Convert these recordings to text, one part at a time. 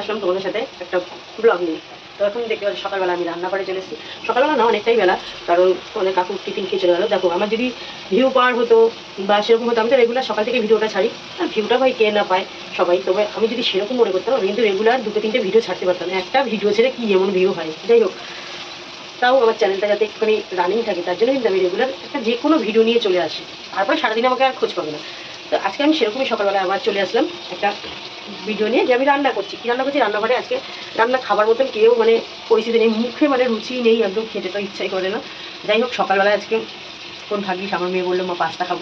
আসলাম তোমাদের সাথে একটা ব্লগ নিয়ে। তো এখন দেখতে পাচ্ছি সকালবেলা আমি রান্না করে চলে এসেছি সকালবেলা না, অনেকটাই বেলা, কারণ অনেক কাকু টিফিন খেয়ে চলে গেলো। দেখো, আমার যদি ভিউ পাওয়ার হতো বা সেরকম হতো, আমি তো রেগুলার সকাল থেকে ভিডিওটা ছাড়ি। আর ভিউটা ভাই কে না পায়? সবাই তবে আমি যদি সেরকম মনে করতাম, আমি কিন্তু রেগুলার দুটো তিনটে ভিডিও ছাড়তে পারতাম। একটা ভিডিও ছেড়ে কি এমন ভিউ হয়? যাই হোক, তাও আমার চ্যানেলটা যাতে একটুখানি রানিং থাকে, তার জন্য কিন্তু আমি রেগুলার একটা যে কোনো ভিডিও নিয়ে চলে আসি। তারপরে সারাদিন আমাকে আর খোঁজ পাবে না। তো আজকে আমি সেরকমই সকালবেলা আবার চলে আসলাম, একটা ভিডিও নিয়ে যে আমি রান্না করছি। কী রান্না করছি? রান্নাঘরে আজকে রান্না খাবার মতন কেউ মানে পরিস্থিতি নেই। মুখে মানে রুচি নেই, একদম খেতে তো ইচ্ছাই করে না। যাই হোক সকালবেলা আজকে কোন ভাগ্যিস আমার মেয়ে বলল, মা, পাস্তা খাব।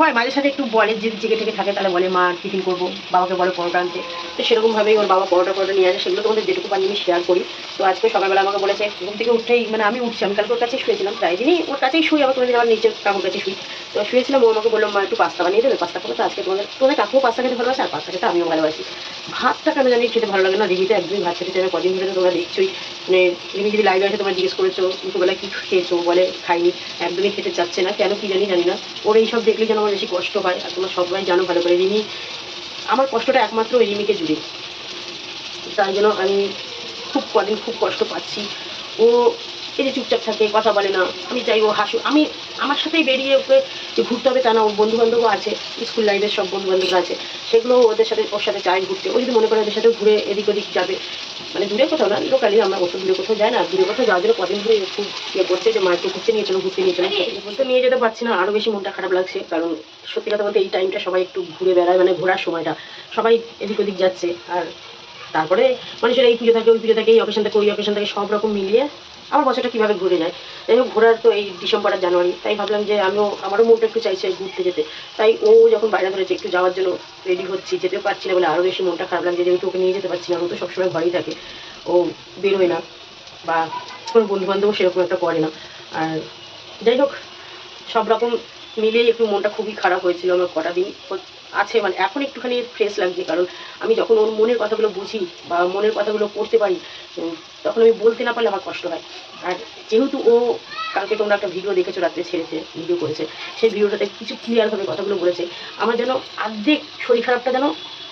হয়, মাঝে সাথে একটু বলে, যদি জেগে থেকে থাকে, তাহলে বলে, মা, টিফিন করব, বাবাকে বলে পরোটা আনতে। তো সেরকমভাবেই ওর বাবা পরোটা পরোটা নিয়ে আসে। সেগুলো তোমাদের যেটুকু পারি আমি শেয়ার করি। তো আজকে সকালবেলা আমাকে বলেছে, ঘুম থেকে উঠেই মানে আমি উঠছি, আমি কালকে ওর কাছে শুয়েছিলাম, প্রায় দিনই ওর কাছেই শুই, আবার তোমাদের আমার নিজের কাকুর কাছে শুই। তো শুয়েছিলাম, ও আমাকে বলল, মা, একটু পাস্তা বানিয়ে দেবে পাস্তা খাব তো, আজকে তোমাদের তোমাদের কাকুও পাস্তা খেতে ভালোবাসে, আর পাস্তা খেতে আমিও ভালোবাসি। ভাতটা কেন জানি খেতে ভালো লাগে না? রিমিতে একদমই ভাত খেতে চাই কদিন ধরে তোমরা দেখছোই। মানে রিমি যদি লাইভে আসে তোমরা জিজ্ঞেস করেছ দুপুরবেলা কি খেয়েছো? বলে, খাইনি। একদমই খেতে চাচ্ছে না, কেন কি জানি জানি না। ওর এইসব দেখলে যেন আমার বেশি কষ্ট হয়, আর তোমরা সবাই জানো ভালো করে, রিমি আমার কষ্টটা একমাত্র ওই রিমিকে জুড়ে। তাই জন্য আমি খুব কদিন খুব কষ্ট পাচ্ছি। ও এই যে চুপচাপ থাকে কথা বলে না। আমি যাই ও হাসু। আমি আমার সাথেই বেরিয়ে ওকে যে ঘুরতে হবে তা না ওর বন্ধু বান্ধবও আছে স্কুল লাইফের সব বন্ধু বান্ধবরা আছে। সেগুলো ওদের সাথে ওর সাথে চাই ঘুরতে। ও যদি মনে করে ওদের সাথে ঘুরে এদিক ওদিক যাবে মানে দূরে কোথাও না লোকালি আমরা অত দূরে কোথাও যায় না। দূরে কোথাও যাওয়ার জন্য কদিন ধরে খুব ইয়ে করছে যে মাকে ঘুরতে নিয়ে চলো ঘুরতে নিয়ে চলো। বলতে নিয়ে যেতে পারছি না আরও বেশি মনটা খারাপ লাগছে। কারণ সত্যি কথা বলতে এই টাইমটা সবাই একটু ঘুরে বেড়ায় মানে ঘোরার সময়টা। সবাই এদিক ওদিক যাচ্ছে। আর তারপরে মানুষের এই পুজো থাকে ওই পুজো থাকে এই অকেশন থাকে ওই অকেশন থাকে সব রকম মিলিয়ে আমার বছরটা কীভাবে ঘুরে যায়? যাই হোক ঘোরার তো এই ডিসেম্বর আর জানুয়ারি, তাই ভাবলাম যে আমিও, আমারও মনটা একটু চাইছে ঘুরতে যেতে। তাই ও যখন বাইরে ধরেছে, একটু যাওয়ার জন্য রেডি হচ্ছি, যেতেও পারছি না বলে আরও বেশি মনটা খারাপ লাগছে, যেহেতু ওকে নিয়ে যেতে পারছি না, ও তো সবসময় ঘরেই থাকে, ও বেরোয় না, বা কোনো বন্ধু বান্ধবও সেরকম একটা করে না। আর যাই হোক সব রকম মিলিয়ে একটু মনটা খুবই খারাপ হয়েছিল আমার কটা দিন। আছে মানে এখন একটুখানি ফ্রেশ লাগছে, কারণ আমি যখন ওর মনের কথাগুলো বুঝি বা মনের কথাগুলো পড়তে পারি তখন আমি বলতে না পারলে আমার কষ্ট হয়। আর যেহেতু ও কালকে তোমরা একটা ভিডিও দেখেছ, রাত্রে ছেড়েছে ভিডিও করেছে, সেই ভিডিওটাতে কিছু ক্লিয়ারভাবে কথাগুলো বলেছে, আমার যেন অর্ধেক শরীর খারাপটা যেন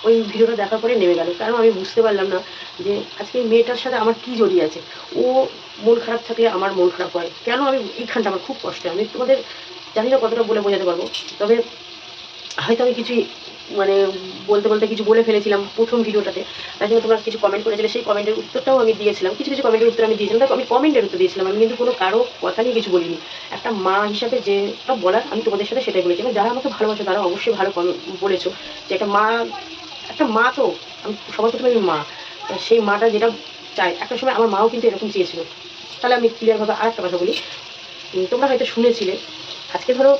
ওই ভিডিওটা দেখার পরে নেমে গেল। কারণ আমি বুঝতে পারলাম না যে আজকে মেয়েটার সাথে আমার কি জড়িয়ে আছে। ও মন খারাপ থাকলে আমার মন খারাপ হয়। কেন আমি এইখানটা আমার খুব কষ্ট, আমি তোমাদের জানি না কতটা বলে বোঝাতে পারব, তবে হয়তো আমি কিছুই মানে বলতে বলতে কিছু বলে ফেলেছিলাম প্রথম ভিডিওটাতে। তাই জন্য তোমরা কিছু কমেন্ট করেছিলে, সেই কমেন্টের উত্তরটাও আমি দিয়েছিলাম। কিছু কিছু কমেন্টের উত্তর আমি দিয়েছিলাম। দেখো, আমি কমেন্টের উত্তর দিয়েছিলাম। আমি কিন্তু কোনো কারও কথা নিয়ে কিছু বলিনি। একটা মা হিসাবে যেটা বলার, আমি তোমাদের সাথে সেটাই বলেছি। এবং যারা আমাকে ভালোবাসো, তারা অবশ্যই ভালো বলেছ যে একটা মা একটা মা তো, আমি সবার প্রথমে আমি মা। সেই মাটা যেটা চাই একটা সময় আমার মাও কিন্তু এরকম চেয়েছিল। তাহলে আমি ক্লিয়ারভাবে আর একটা কথা বলি। তোমরা হয়তো শুনেছিলে, আজকে ধরো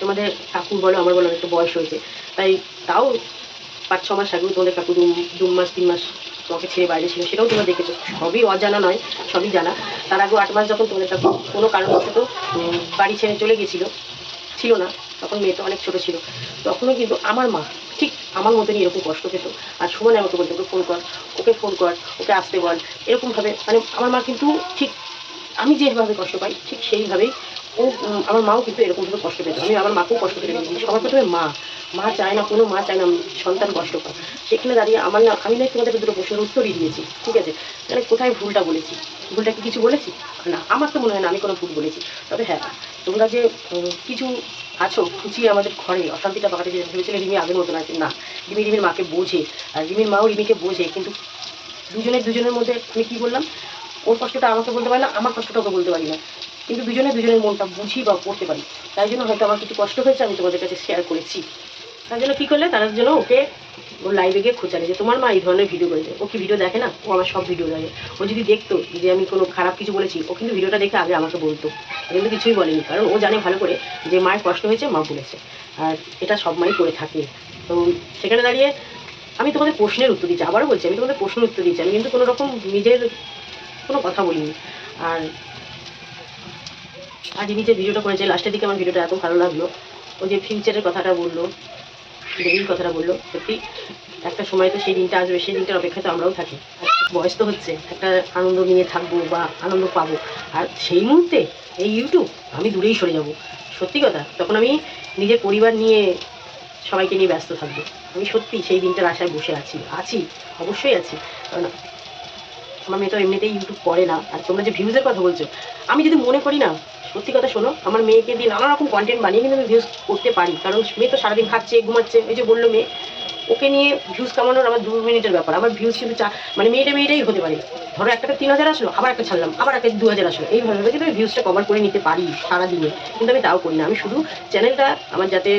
তোমাদের কাকুর বলো, আমার বলো একটু বয়স হয়েছে। তাই তাও পাঁচ, ছ মাস আগেও তোমাদের কাকু দু মাস, তিন মাস তোমাকে ছেড়ে বাইরে ছিল, সেটাও তোমরা দেখেছ। সবই অজানা নয়, সবই জানা। তার আগেও আট মাস যখন তোমাদের কাকু কোনো কারণবশত বাড়ি ছেড়ে চলে গেছিল ছিল না, তখন মেয়ে তো অনেক ছোট ছিল, তখনও কিন্তু আমার মা ঠিক আমার মতনই এরকম কষ্ট পেত। আর সুমন আমাকে বলতো ওকে ফোন কর, ওকে ফোন কর, ওকে আসতে বল, এরকমভাবে মানে আমার মা কিন্তু ঠিক আমি যেভাবে কষ্ট পাই, ঠিক সেইভাবেই ও আমার মাও কিন্তু এরকমভাবে কষ্ট পেত। আমি আমার মাকেও কষ্ট পেতে দিয়েছি সবার প্রথমে মা। মা চায় না, কোনো মা চায় না, সন্তান কষ্ট পায় সেখানে দাঁড়িয়ে আমার না, আমি না তোমাদের দুটো প্রশ্নের উত্তরই দিয়েছি, ঠিক আছে? তাহলে কোথায় ভুলটা বলেছি? ভুলটা কি কিছু বলেছি? না, আমার তো মনে হয় না, আমি কোনো ভুল বলেছি। তবে হ্যাঁ তোমরা যে কিছু আছো, খুঁচিয়ে আমাদের ঘরে, অশান্তিটা পাকাতে যে ভেবেছিলে রিমি আগের মতন আছে, না। রিমি রিমির মাকে বোঝে, আর রিমির মাও রিমিকে বোঝে, কিন্তু দুজনের দুজনের মধ্যে আমি কি বললাম? ওর কষ্টটা আমাকে বলতে পারি না, আমার কষ্টটা ওকে বলতে পারি না। কিন্তু দুজনে দুজনের মনটা বুঝি বা পড়তে পারি। তাই জন্য হয়তো আমার কিছু কষ্ট হয়েছে, আমি তোমাদের কাছে শেয়ার করেছি। তার জন্য কী করলে? তার জন্য ওকে ও লাইভে গিয়ে খোঁচালে যে, তোমার মা এই ধরনের ভিডিও করেছে। ও কি ভিডিও দেখে না? ও আমার সব ভিডিও দেখে। ও যদি দেখতো যে আমি কোনো খারাপ কিছু বলেছি, ও কিন্তু ভিডিওটা দেখে আগে আমাকে বলতো। কিন্তু কিছুই বলেনি। কারণ ও জানে ভালো করে যে মায়ের কষ্ট হয়েছে, মা বলেছে আর এটা সব মাই করে থাকে। তো সেখানে দাঁড়িয়ে আমি তোমাদের প্রশ্নের উত্তর দিচ্ছি। আবারও বলছি, আমি তোমাদের প্রশ্নের উত্তর দিচ্ছি। আমি কিন্তু কোনো রকম নিজের কোনো কথা বলিনি। আর আজ ইনি যে ভিডিওটা করেছে, লাস্টের দিকে আমার ভিডিওটা এত ভালো লাগল। ওই যে ফিউচারের কথাটা বলল বেবির কথাটা বলল, সত্যি একটা সময় তো সেই দিনটা আসবে, সেই দিনটার অপেক্ষা তো আমরাও থাকি। বয়স তো হচ্ছে, একটা আনন্দ নিয়ে থাকব বা আনন্দ পাবো। আর সেই মুহূর্তে এই ইউটিউব আমি দূরেই সরে যাব। সত্যি কথা, তখন আমি নিজের পরিবার নিয়ে সবাইকে নিয়ে ব্যস্ত থাকব। আমি সত্যি সেই দিনটার আশায় বসে আছি আছি, অবশ্যই আছি। কারণ আমার মেয়ে তো এমনিতেই ইউটিউব করে না। আর তোমরা যে ভিউজের কথা বলছো, আমি যদি মনে করি না, সত্যি কথা শোনো, আমার মেয়েকে দিয়ে নানা রকম কন্টেন্ট বানিয়ে কিন্তু আমি ভিউজ করতে পারি। কারণ মেয়ে তো সারাদিন খাচ্ছে, ঘুমাচ্ছে, এই যে বলল মেয়ে, ওকে নিয়ে ভিউজ কামানোর আমার দু মিনিটের ব্যাপার। আমার ভিউজ কিন্তু চা মানে মেয়েটা মেয়েটাই হতে পারে। ধরো একটা তিন হাজার আসলো, আবার একটা ছাড়লাম, আবার একটা দু হাজার আসলো। এইভাবে কিন্তু আমি ভিউজটা কভার করে নিতে পারি সারাদিনে। কিন্তু আমি তাও করি না। আমি শুধু চ্যানেলটা আমার যাতে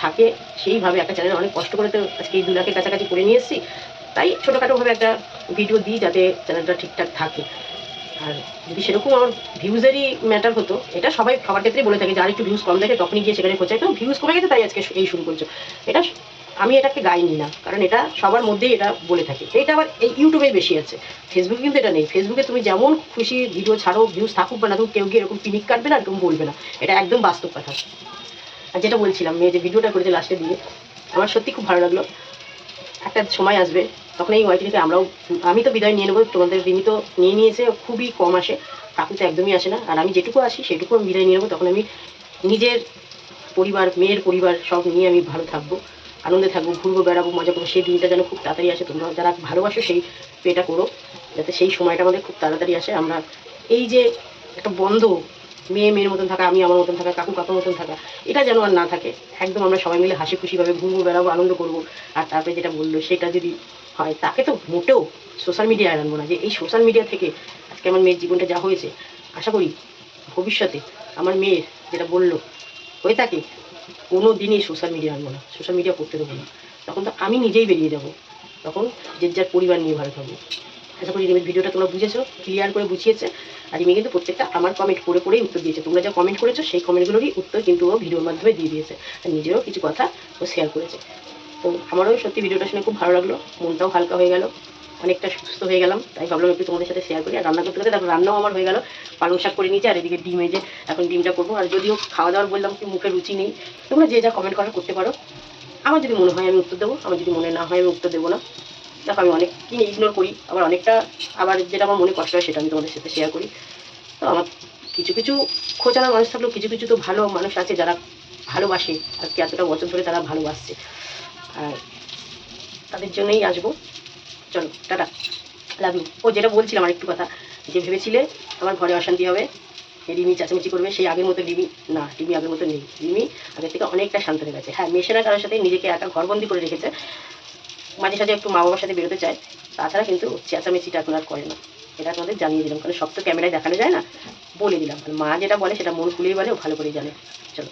থাকে, সেইভাবে একটা চ্যানেল অনেক কষ্ট করে তো আজকে এই দু লাখের কাছাকাছি করে নিয়ে এসেছি। তাই ছোটোখাটোভাবে একটা ভিডিও দিই যাতে চ্যানেলটা ঠিকঠাক থাকে। আর যদি সেরকম আমার ভিউজেরই ম্যাটার হতো, এটা সবাই সবার ক্ষেত্রেই বলে থাকে যার একটু ভিউজ কম দেখে তখনই গিয়ে সেখানে খোঁজায় তো ভিউজ কমে গেছে, তাই আজকে এই শুরু করছ। এটা আমি এটাকে গাইনি না, কারণ এটা সবার মধ্যেই এটা বলে থাকে। এটা আবার এই ইউটিউবে বেশি আছে। ফেসবুকে কিন্তু এটা নেই। ফেসবুকে তুমি যেমন খুশি ভিডিও ছাড়ো ভিউজ থাকুক বা না থাকুক, কেউ গিয়ে এরকম পিনিক কাটবে না? এরকম বলবে না। এটা একদম বাস্তব কথা। আর যেটা বলছিলাম, মেয়ে যে ভিডিওটা করেছে লাস্টের দিয়ে, আমার সত্যি খুব ভালো লাগল। একটা সময় আসবে, তখন এই ওয়াইটি থেকে আমরাও, আমি তো বিদায় নিয়ে নেব, তোমাদের রিমি তো নিয়ে নিয়েছে, খুবই কম আসে কাকু তো একদমই আসে না, আর আমি যেটুকু আসি সেটুকু আমি বিদায় নিয়ে নেব, তখন আমি নিজের পরিবার, মেয়ের পরিবার সব নিয়ে আমি ভালো থাকব, আনন্দে থাকব, ঘুরবো, বেড়াবো, মজা করব, সেই দিনটা যেন খুব তাড়াতাড়ি আসে, তোমরা যারা ভালোবাসো সেই পেটা করো, যাতে সেই সময়টা আমাদের খুব তাড়াতাড়ি আসে, আমরা এই যে একটা বন্ধ মেয়ে মেয়ের মতন থাকা, আমি আমার মতন থাকা, কাকু কাকুর মতন থাকা, এটা যেন আর না থাকে। একদম আমরা সবাই মিলে হাসি খুশিভাবে ঘুরবো, বেড়াবো, আনন্দ করব। আর তারপরে যেটা বলল, সেটা যদি হয়, তাকে তো মোটেও সোশ্যাল মিডিয়ায় আনব না। যে এই সোশ্যাল মিডিয়া থেকে আজকে আমার মেয়ের জীবনটা যা হয়েছে, আশা করি ভবিষ্যতে আমার মেয়ের যেটা বলল, হয়ে থাকে কোনো দিনই সোশ্যাল মিডিয়া আনব না। সোশ্যাল মিডিয়া করতে দেবো না। তখন তো আমি নিজেই বেরিয়ে যাব। তখন যে যার পরিবার নিয়ে ভালো থাকব আশা করি রিমির ভিডিওটা তোমরা বুঝেছ ক্লিয়ার করে বুঝিয়েছে। আর রিমি কিন্তু প্রত্যেকটা আমার কমেন্ট করে করেই উত্তর দিয়েছে। তোমরা যা কমেন্ট করেছ, সেই কমেন্টগুলোরই উত্তর কিন্তু ও ভিডিওর মাধ্যমে দিয়ে দিয়েছে। আর নিজেরও কিছু কথা ও শেয়ার করেছে। তো আমারও সত্যি ভিডিওটা শুনে খুব ভালো লাগল। মনটাও হালকা হয়ে গেল। অনেকটা সুস্থ হয়ে গেলাম। তাই ভাবলাম একটু তোমাদের সাথে শেয়ার করি। আর রান্না করতে করতে তারপর রান্নাও আমার হয়ে গেল। পালং শাক করে নিয়েছি, আর এদিকে ডিম যে এখন ডিমটা করব। আর যদিও খাওয়া দাওয়ার বললাম কি মুখে রুচি নেই। তোমরা যে যা কমেন্ট করার করতে পারো। আমার যদি মনে হয় আমি উত্তর দেবো, আমার যদি মনে না হয় আমি উত্তর দেবো না। দেখো আমি অনেক কি ইগনোর করি। আবার অনেকটা আবার যেটা আমার মনে কষ্ট হয় সেটা আমি তোমাদের সাথে শেয়ার করি। তো আমার কিছু কিছু খোঁচানো মানুষ থাকলেও কিছু কিছু তো ভালো মানুষ আছে যারা ভালোবাসে। আজকে এতটা বছর ধরে তারা ভালোবাসছে। আর তাদের জন্যই আসব। চলো, টাটা। লাভ ইউ ও, যেটা বলছিলাম আর একটু কথা, যে ভেবেছিলে আমার ঘরে অশান্তি হবে রিমি চেঁচামেচি করবে, সেই আগের মতো রিমি, না, রিমি আগের মতো নেই। রিমি আগের থেকে অনেকটা শান্ত হয়ে গেছে। হ্যাঁ মেশে না কারোর সাথে নিজেকে একা ঘরবন্দি করে রেখেছে। মাঝে সাঝে একটু মা বাবার সাথে বেরোতে চায়, তাছাড়া কিন্তু চেঁচামেচিটা এখন আর করে না। এটা তোমাদের জানিয়ে দিলাম, কারণ সব তো ক্যামেরায় দেখানো যায় না, বলে দিলাম। মা যেটা বলে সেটা মন খুলেই বলে, ও ভালো করেই জানে। চলো।